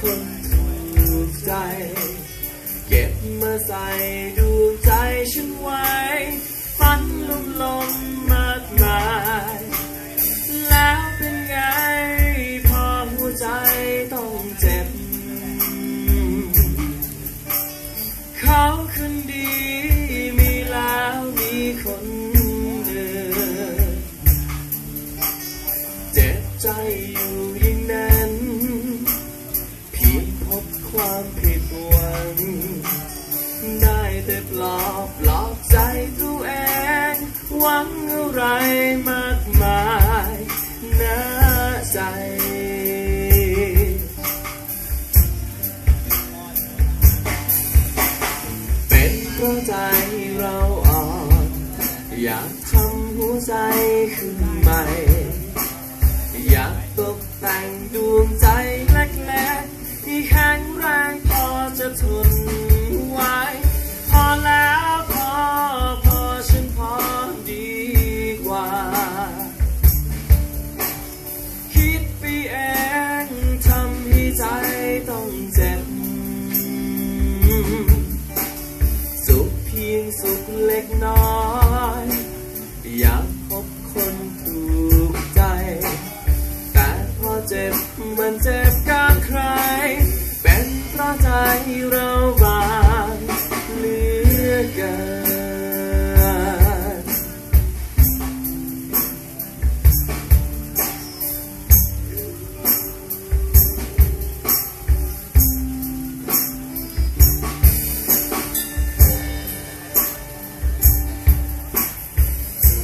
คนถูกใจ เก็บมาใส่ดวงใจฉันไว้ฝันลมลมมากมาย แล้วเป็นไงพอหัวใจต้องเจ็บ เขาคืนดีมีแล้วมีคนเดิมเจ็บใจอยู่อย่างนั้น แต่ปลอบปลอบใจตัวเองหวังอะไรมากมายน่าใจเป็นเพราะใจเราอ่อนอยากทำหัวใจขึ้นใหม่ อยากตกแต่งดวงใจเล็กๆที่แข็งแรงพอจะทน ต้องเจ็บ สุขเพียงสุขเล็กน้อย อยากพบคนถูกใจ แต่พอเจ็บมันเจ็บกับใคร เป็นเพราะใจเรา